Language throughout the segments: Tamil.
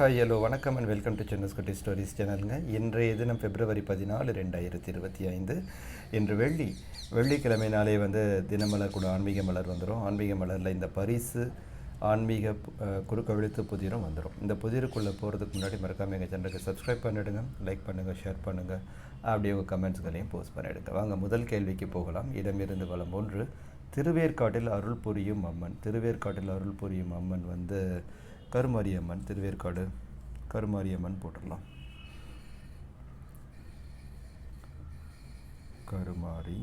ஹாய் ஹலோ வணக்கம் அண்ட் வெல்கம் டு சென்னஸ் குட்டி ஸ்டோரிஸ் சேனலுங்க இன்றைய தினம் பிப்ரவரி பதினாலு ரெண்டாயிரத்தி இருபத்தி ஐந்து. இன்று வெள்ளி. வெள்ளிக்கிழமை நாளே வந்து தினமலர் கூட ஆன்மீக மலர் வந்துடும் ஆன்மீக மலரில் இந்த பரிசு ஆன்மீக பு- புதிரும் வந்துடும் இந்த புதிருக்குள்ளே போகிறதுக்கு முன்னாடி மறக்காம எங்கள் சேனலுக்கு சப்ஸ்கிரைப் பண்ணிவிடுங்க லைக் பண்ணுங்கள் ஷேர் பண்ணுங்கள் அப்படியே உங்கள் கமெண்ட்ஸ்களையும் போஸ்ட் பண்ணிவிடுங்க வாங்க முதல் கேள்விக்கு போகலாம். இடமிருந்து வளம் ஒன்று. திருவேற்காட்டில் அருள் புரியும் அம்மன். திருவேற்காட்டில் அருள் புரியும் அம்மன் வந்து கருமாரியம்மன் திருவேற்காடு கருமாரியம்மன் போட்டுடலாம். கருமாரி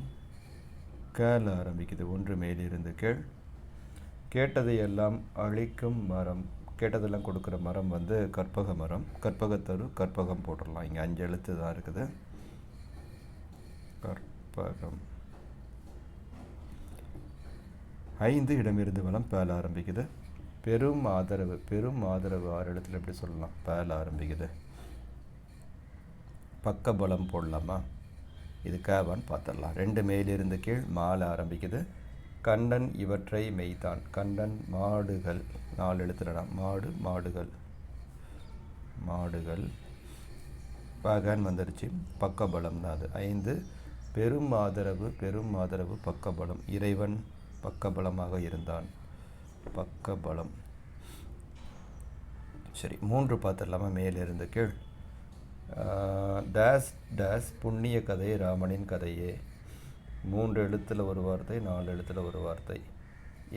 கேல ஆரம்பிக்குது. ஒன்று மேலிருந்து கீழ் கேட்டதையெல்லாம் அழிக்கும் மரம் கேட்டதெல்லாம் கொடுக்குற மரம் வந்து கற்பக மரம். கற்பகத்தரு கற்பகம் போட்டுடலாம். இங்கே அஞ்சு எழுத்து தான் இருக்குது. கற்பகம். ஐந்து இடமிருந்து வளம் பேல ஆரம்பிக்குது. பெரும் ஆதரவு பெரும் ஆதரவு ஆறு இடத்துல எப்படி சொல்லலாம்? பேல ஆரம்பிக்குது. பக்க பலம் போடலாமா? இது கேவான்னு பார்த்துடலாம். ரெண்டு மேலிருந்து கீழ் மாலை ஆரம்பிக்குது. கண்டன் இவற்றை மெய்தான் கண்டன் மாடுகள் நாலு எழுத்துலடா. மாடு மாடுகள். மாடுகள். பகன் வந்துருச்சு. பக்கபலம் தான் அது. ஐந்து பெரும் ஆதரவு பெரும் ஆதரவு பக்கபலம் இறைவன் பக்கபலமாக இருந்தான். பக்க பலம் சரி மூன்று பார்த்துடலாமா மேலிருந்து கீழ். டேஸ் டேஸ் புண்ணிய கதை ராமனின் கதையே. மூன்று எழுத்தில் ஒரு வார்த்தை நாலு எழுத்தில் ஒரு வார்த்தை.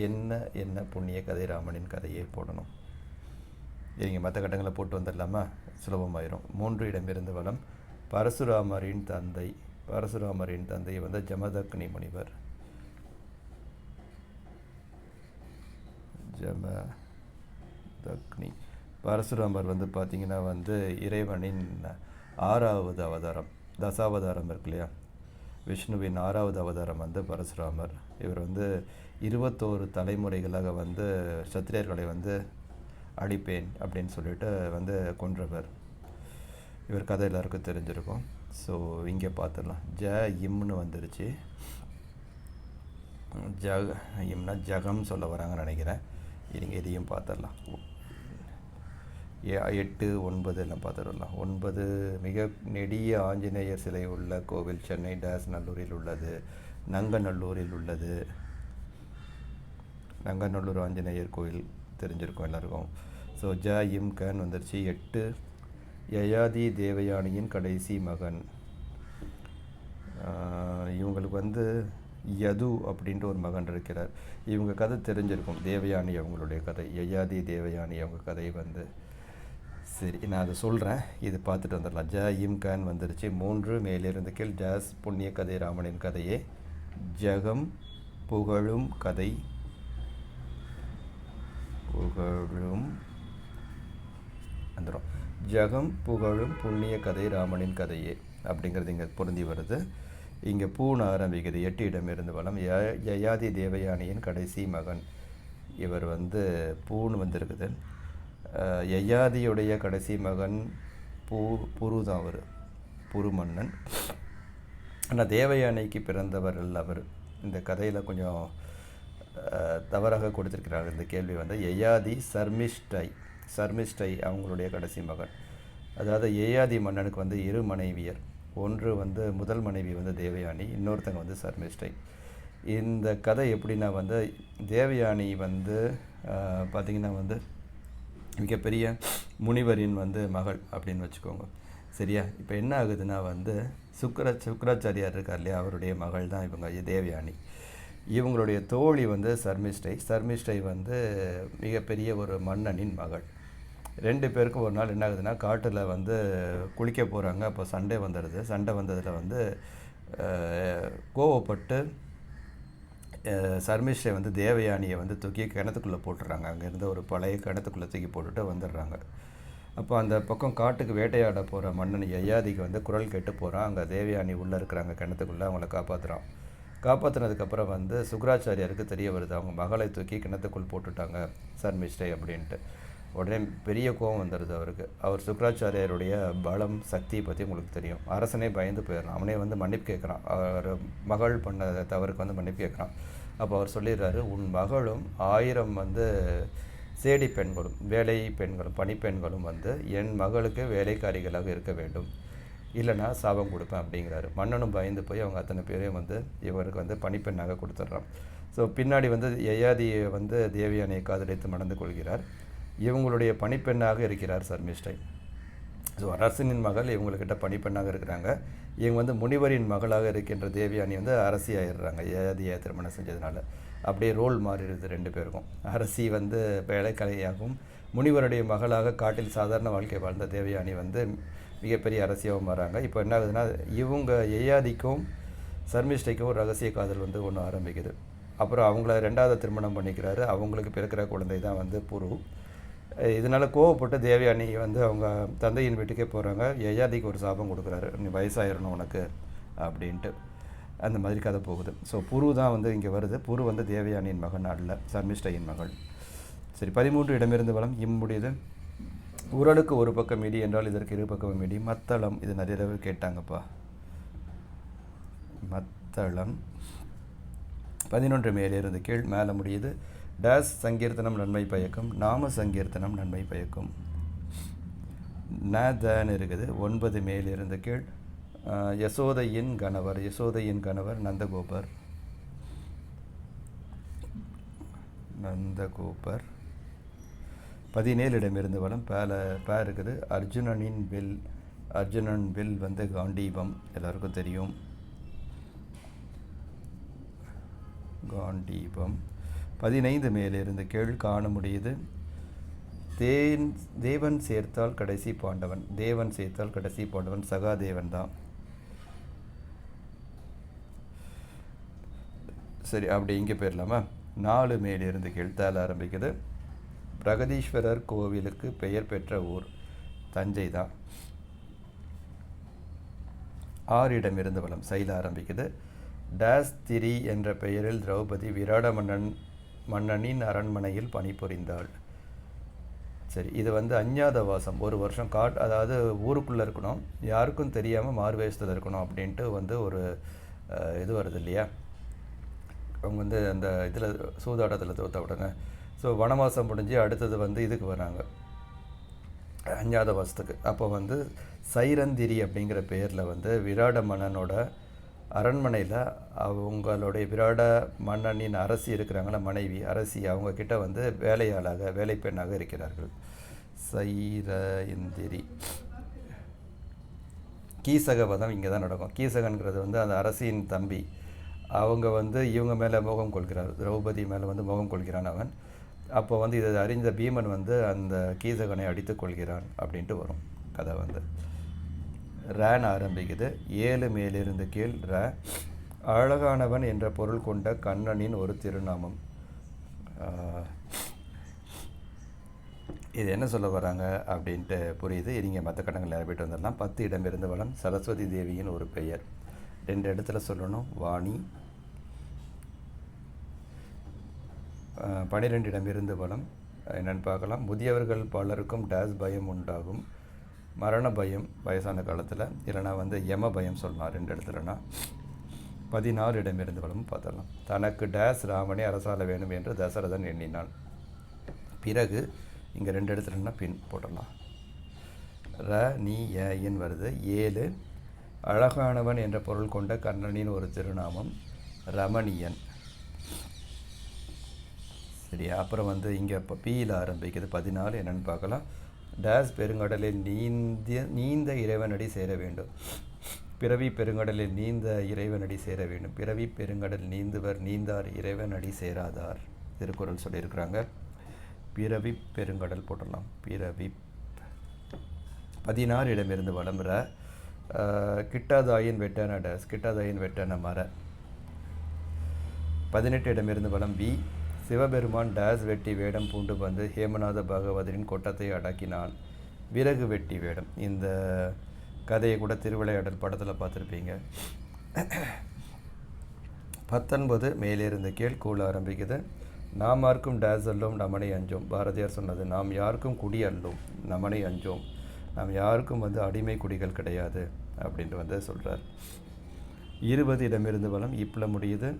என்ன என்ன புண்ணிய கதை ராமனின் கதையே போடணும். நீங்கள் மற்ற கட்டங்களை போட்டு வந்துடலாமா? சுலபமாயிரும். மூன்று இடமிருந்து வளம். பரசுராமரின் தந்தை பரசுராமரின் தந்தை வந்து ஜமதக்னி முனிவர். ஜமதக்னி பரசுராமர் வந்து பார்த்திங்கன்னா வந்து இறைவனின் ஆறாவது அவதாரம் தசாவதாரம் இருக்கு இல்லையா? விஷ்ணுவின் ஆறாவது அவதாரம் வந்து பரசுராமர். இவர் வந்து இருபத்தோரு தலைமுறைகளாக வந்து சத்திரியர்களை வந்து அழிப்பேன் அப்படின்னு சொல்லிட்டு வந்து கொன்றவர். இவர் கதை எல்லாருக்கும் தெரிஞ்சிருக்கும். ஸோ இங்கே பார்த்துடலாம் ஜ இம்னு வந்துருச்சு. ஜ இம்னா ஜகம் சொல்ல வராங்கன்னு நினைக்கிறேன். இருங்க இதையும் பார்த்துடலாம். எட்டு ஒன்பது எல்லாம் பார்த்துடலாம். ஒன்பது மிக நெடிய ஆஞ்சநேயர் சிலை உள்ள கோவில் சென்னை டேஸ் நல்லூரில் உள்ளது. நங்கநல்லூரில் உள்ளது. நங்கநல்லூர் ஆஞ்சநேயர் கோயில் தெரிஞ்சிருக்கும் எல்லாருக்கும். ஸோ ஜ இம் கன் வந்துருச்சு. எட்டு யயாதி தேவயானியின் கடைசி மகன். இவங்களுக்கு வந்து யது அப்படின்ட்டு ஒரு மகன் இருக்கிறார். இவங்க கதை தெரிஞ்சிருக்கும். தேவயானி அவங்களுடைய கதை. யயாதி தேவயானி அவங்க கதை வந்து. சரி நான் அதை சொல்கிறேன் இது பார்த்துட்டு வந்துடலாம். ஜ இம் கான் வந்துருச்சு. மூன்று மேலிருந்து கீழ். ஜாஸ் புண்ணிய கதை ராமனின் கதையே. ஜகம் புகழும் கதை. புகழும் வந்துடும் ஜகம் புகழும் புண்ணிய கதை ராமனின் கதையே. அப்படிங்கிறது இங்கே பொருந்தி வருது. இங்கே பூன் ஆரம்பிக்குது. எட்டு இடமிருந்து வளம். ய- யயாதி தேவயானியின் கடைசி மகன் இவர் வந்து பூன் வந்திருக்குது. யயாதியுடைய கடைசி மகன் பூ புரு தான் அவர் புரு மன்னன் ஆனால் தேவயானைக்கு பிறந்தவர் அல்ல அவர். இந்த கதையில் கொஞ்சம் தவறாக கொடுத்துருக்கிறார். இந்த கேள்வி வந்து யயாதி சர்மிஷ்டை சர்மிஷ்டை அவங்களுடைய கடைசி மகன். அதாவது ஏயாதி மன்னனுக்கு வந்து இரு மனைவியர். ஒன்று வந்து முதல் மனைவி வந்து தேவயானி இன்னொருத்தங்க வந்து சர்மிஷ்டை இந்த கதை எப்படின்னா வந்து தேவயானி வந்து பார்த்திங்கன்னா வந்து மிகப்பெரிய முனிவரின் வந்து மகள் அப்படின்னு வச்சுக்கோங்க. சரியா? இப்போ என்ன ஆகுதுன்னா வந்து சுக்கர சுக்கராச்சாரியார் இருக்கார் இல்லையா? அவருடைய மகள் தான் இவங்க தேவயானி. இவங்களுடைய தோழி வந்து சர்மிஷ்டை சர்மிஷ்டை வந்து மிகப்பெரிய ஒரு மன்னனின் மகள். ரெண்டு பேருக்கும் ஒரு நாள் என்ன ஆகுதுன்னா காட்டில் வந்து குளிக்க போகிறாங்க அப்போ சண்டை வந்துடுது. சண்டை வந்ததில் வந்து கோவப்பட்டு சர்மிஷை வந்து தேவயானியை வந்து தூக்கி கிணத்துக்குள்ளே போட்டுடுறாங்க அங்கேருந்து ஒரு பழைய கிணத்துக்குள்ளே தூக்கி போட்டுட்டு வந்துடுறாங்க. அப்போ அந்த பக்கம் காட்டுக்கு வேட்டையாட போகிற மன்னன் யயாதிக்கு வந்து குரல் கேட்டு போகிறான் அங்கே தேவயானி உள்ளே இருக்கிறாங்க கிணத்துக்குள்ளே. அவங்கள காப்பாற்றுறான் காப்பாற்றினதுக்கப்புறம் வந்து சுக்கராச்சாரியாருக்கு தெரிய வருது. அவங்க மகளை தூக்கி கிணத்துக்குள் போட்டுட்டாங்க சர்மிஷ்டை அப்படின்ட்டு. உடனே பெரிய கோபம் வந்துடுது அவருக்கு. அவர் சுக்கராச்சாரியருடைய பலம் சக்தியை பற்றி உங்களுக்கு தெரியும். அரசனே பயந்து போயிடுறான். அவனே வந்து மன்னிப்பு கேட்குறான். அவர் மகள் பண்ண தவறுக்கு வந்து மன்னிப்பு கேட்குறான். அப்போ அவர் சொல்லிடுறாரு உன் மகளும் ஆயிரம் வந்து சேடி பெண்களும் வேலை பெண்களும் பணிப்பெண்களும் வந்து என் மகளுக்கு வேலைக்காரிகளாக இருக்க வேண்டும். இல்லைனா சாபம் கொடுப்பேன் அப்படிங்கிறாரு. மன்னனும் பயந்து போய் அவங்க அத்தனை பேரையும் வந்து இவருக்கு வந்து பணிப்பெண்ணாக கொடுத்துட்றான். ஸோ பின்னாடி வந்து யயாதியை வந்து தேவியானையை காதலித்து மணந்து கொள்கிறார். இவங்களுடைய பணிப்பெண்ணாக இருக்கிறார் சர்மிஷ்டை ஸோ அரசனின் மகள் இவங்கக்கிட்ட பணிப்பெண்ணாக இருக்கிறாங்க. இவங்க வந்து முனிவரின் மகளாக இருக்கின்ற தேவியானி வந்து அரசி ஆயிடுறாங்க. யயாதியை திருமணம் செஞ்சதுனால. அப்படியே ரோல் மாறிடுது ரெண்டு பேருக்கும். அரசி வந்து வேலைக்கலையாகவும் முனிவருடைய மகளாக காட்டில் சாதாரண வாழ்க்கை வாழ்ந்த தேவயானி வந்து மிகப்பெரிய அரசியாகவும் மாறாங்க இப்போ என்ன ஆகுதுன்னா இவங்க ஏயாதிக்கும் சர்மிஷ்டைக்கும் ஒரு ரகசிய காதல் வந்து ஒன்று ஆரம்பிக்குது. அப்புறம் அவங்கள ரெண்டாவது திருமணம் பண்ணிக்கிறாரு. அவங்களுக்கு பிறக்கிற குழந்தை தான் வந்து புரு. இதனால் கோவப்பட்டு தேவயானி வந்து அவங்க தந்தையின் வீட்டுக்கே போகிறாங்க யயாதிக்கு ஒரு சாபம் கொடுக்குறாரு. நீ வயசாயிடணும் உனக்கு அப்படின்ட்டு. அந்த மாதிரி கதை போகுது. ஸோ புரு தான் வந்து இங்கே வருது. புரு வந்து தேவயானியின் மகன் அல்ல சர்மிஷ்டையின் மகள். சரி பதிமூன்று இடமிருந்து வளம். இம்முடியது உரலுக்கு ஒரு பக்கம் இடி என்றால் இதற்கு இரு பக்கம் இடி. மத்தளம் இது நிறைய தடவை கேட்டாங்கப்பா. மத்தளம். பதினொன்று மேலிருந்து கீழ் மேலே முடியுது. டேஸ் சங்கீர்த்தனம் நன்மை பயக்கும் நாம சங்கீர்த்தனம் நன்மை பயக்கும் ந தன்னு இருக்குது ஒன்பது மேலிருந்து கீழ் யசோதையின் கணவர் யசோதையின் கணவர் நந்தகோபர் நந்தகோபர் பதினேழிடமிருந்து வளம் பேல பே இருக்குது அர்ஜுனனின் வில் அர்ஜுனன் வில் வந்து காண்டீபம் எல்லாருக்கும் தெரியும் காண்டீபம் பதினைந்து மேலிருந்து கீழ் காண முடியுது. தேன் தேவன் சேர்த்தால் கடைசி பாண்டவன் தேவன் சேர்த்தால் கடைசி பாண்டவன் சகாதேவன் தான். சரி அப்படி இங்கே போயிடலாமா? நாலு மேலிருந்து கீழ் ஆரம்பிக்குது. பிரகதீஸ்வரர் கோவிலுக்கு பெயர் பெற்ற ஊர் தஞ்சை தான். ஆறிடமிருந்து வளம் சைல ஆரம்பிக்குது. டேஸ் திரி என்ற பெயரில் திரௌபதி விராட மன்னன் மன்னனின் அரண்மனையில் பணிபுரிந்தாள். சரி இது வந்து அஞ்ஞாத வாசம் ஒரு வருஷம் காட் அதாவது ஊருக்குள்ளே இருக்கணும். யாருக்கும் தெரியாமல் மார்வேஷத்தில் இருக்கணும் அப்படின்ட்டு வந்து ஒரு இது வருது இல்லையா? அவங்க வந்து அந்த இதில் சூதாட்டத்தில் தோத்த உடனே. ஸோ வனவாசம் முடிஞ்சு அடுத்தது வந்து இதுக்கு வராங்க. அஞ்ஞாத வாசத்துக்கு அப்போ வந்து சைரந்திரி அப்படிங்கிற பேரில் வந்து விராட மன்னனோட அரண்மனையில் அவங்களுடைய விராட மன்னனின் அரசி இருக்கிறாங்கள மனைவி அரசி அவங்கக்கிட்ட வந்து வேலையாளாக வேலைப்பெண்ணாக இருக்கிறார்கள். சைரந்திரி கீசக வதம் இங்கே தான் நடக்கும். கீசகன்கிறது வந்து அந்த அரசியின் தம்பி. அவங்க வந்து இவங்க மேலே மோகம் கொள்கிறார். திரௌபதி மேலே வந்து மோகம் கொள்கிறான் அவன். அப்போ வந்து இதை அறிந்த பீமன் வந்து அந்த கீசகனை அடித்துக் கொள்கிறான் அப்படின்ட்டு வரும் கதை வந்து. ரேன் ஆரம்பிக்குது. ஏழு மேலிருந்து கீழ் ர. அழகானவன் என்ற பொருள் கொண்ட கண்ணனின் ஒரு திருநாமம். இது என்ன சொல்ல வராங்க அப்படின்ட்டு புரியுது. நீங்கள் மற்ற கடங்கள் நிரப்பிட்டு வந்துடலாம் பத்து இடமிருந்து வளம் சரஸ்வதி தேவியின் ஒரு பெயர். ரெண்டு இடத்துல சொல்லணும். வாணி. பனிரெண்டு இடமிருந்து வளம். என்னென்னு பார்க்கலாம். முதியவர்கள் பலருக்கும் டேஸ் பயம் உண்டாகும். மரண பயம் வயசான காலத்தில் இல்லைனா வந்து யம பயம் சொல்லலாம் ரெண்டு இடத்துலனா பதினாறு இடமிருந்து பார்த்தலாம் தனக்கு டேஸ் ராமனே அரசால வேணும் என்று தசரதன் எண்ணினான். பிறகு இங்கே ரெண்டு இடத்துலனா பின் போடலாம் ர நீ ஏன் இன் வருது. ஏழு அழகானவன் என்ற பொருள் கொண்ட கண்ணனின் ஒரு திருநாமம் ரமணியன். சரி அப்புறம் வந்து இங்கே இப்போ பியில் ஆரம்பிக்குது. பதினாலு என்னென்னு பார்க்கலாம். டேஸ் பெருங்கடலில் நீந்திய நீந்த இறைவனடி சேர வேண்டும். பிறவி பெருங்கடலில் நீந்த இறைவனடி சேர வேண்டும். பிறவி பெருங்கடல் நீந்துவர் நீந்தார் இறைவனடி சேராதார். திருக்குறள் சொல்லியிருக்கிறாங்க. பிறவி பெருங்கடல் போட்டலாம். பிறவி பதினாறு இடமிருந்து வளம்புற கிட்டாதாயின் வெட்டான டேஸ் கிட்டாதாயின் வெட்டான மர. பதினெட்டு இடமிருந்து வளம் பி சிவபெருமான் டேஸ் வெட்டி வேடம் பூண்டு வந்து ஹேமநாத பகவதரின் கொட்டத்தை அடக்கினான். விறகு வெட்டி வேடம். இந்த கதையை கூட திருவிளையாடல் படத்தில் பார்த்துருப்பீங்க. பத்தொன்பது மேலிருந்த கீழ் கூழ ஆரம்பிக்குது. நாம் யாருக்கும் டேஸ் அல்லோம் நமனை அஞ்சோம். பாரதியார் சொன்னது நாம் யாருக்கும் குடி அல்லோம் நமனை அஞ்சோம். நாம் யாருக்கும் வந்து அடிமை குடிகள் கிடையாது அப்படின்ட்டு வந்து சொல்கிறார் இருபது இடமிருந்து வளம் இப்பில் முடியுது.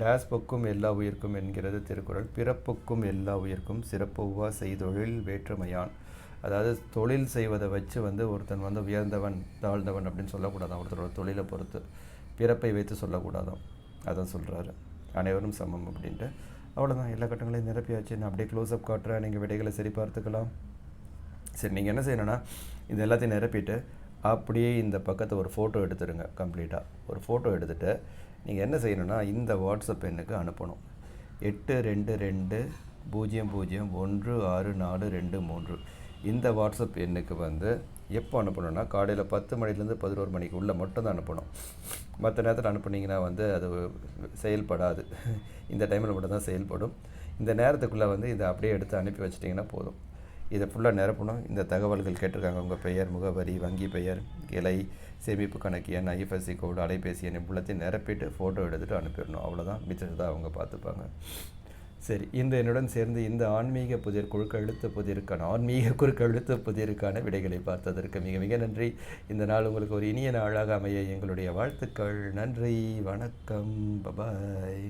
டேஸ்புக்கும் எல்லா உயிர்க்கும் என்கிறது திருக்குறள். பிறப்புக்கும் எல்லா உயிர்க்கும் சிறப்புவா செய்தொழில் வேற்றுமையான். அதாவது தொழில் செய்வதை வச்சு வந்து ஒருத்தன் வந்து உயர்ந்தவன் தாழ்ந்தவன் அப்படின்னு சொல்லக்கூடாதான். ஒருத்தரோட தொழிலை பொறுத்து பிறப்பை வைத்து சொல்லக்கூடாதான். அதான் சொல்கிறாரு அனைவரும் சமம் அப்படின்ட்டு. அவ்வளோதான் எல்லா கட்டங்களையும் நிரப்பியாச்சு. நான் அப்படியே க்ளோஸ்அப் காட்டுறேன். நீங்கள் விடைகளை சரி பார்த்துக்கலாம். சரி நீங்கள் என்ன செய்யணும்னா இது எல்லாத்தையும் நிரப்பிட்டு அப்படியே இந்த பக்கத்தை ஒரு ஃபோட்டோ எடுத்துருங்க கம்ப்ளீட்டாக ஒரு ஃபோட்டோ எடுத்துகிட்டு நீங்கள் என்ன செய்யணும்னா இந்த வாட்ஸ்அப் எண்ணுக்கு அனுப்பணும். எட்டு ரெண்டு ரெண்டு பூஜ்ஜியம் பூஜ்ஜியம் ஒன்று ஆறு நாலு ரெண்டு மூன்று. இந்த வாட்ஸ்அப் எண்ணுக்கு வந்து எப்போ அனுப்பணும்னா காலையில் பத்து மணிலேருந்து பதினோரு மணிக்கு உள்ளே மட்டும்தான் அனுப்பணும். மற்ற நேரத்தில் அனுப்புனீங்கன்னா வந்து அது செயல்படாது. இந்த டைமில் மட்டும் தான் செயல்படும். இந்த நேரத்துக்குள்ளே வந்து இதை அப்படியே எடுத்து அனுப்பி வச்சிட்டிங்கன்னா போதும். இதை ஃபுல்லாக நிரப்பணும். இந்த தகவல்கள் கேட்டிருக்காங்க. உங்கள் பெயர் முகவரி வங்கி பெயர் கிளை சேமிப்பு கணக்கு எண் ஐஎஃப்எஸ்சி கோடு அலைபேசி எண் இவ்வளோத்தையும் நிரப்பிட்டு ஃபோட்டோ எடுத்துகிட்டு அனுப்பிடணும். அவ்வளோதான் மிச்சத்தை அவங்க பார்த்துப்பாங்க. சரி இந்த என்னுடன் சேர்ந்து இந்த ஆன்மீக புதிர் குழுக்கெழுத்து புதிருக்கான ஆன்மீக குறுக்கெழுத்து புதிருக்கான விடைகளை பார்த்ததற்கு மிக மிக நன்றி. இந்த நாள் உங்களுக்கு ஒரு இனிய நாளாக அமைய எங்களுடைய வாழ்த்துக்கள். நன்றி வணக்கம். பபாய்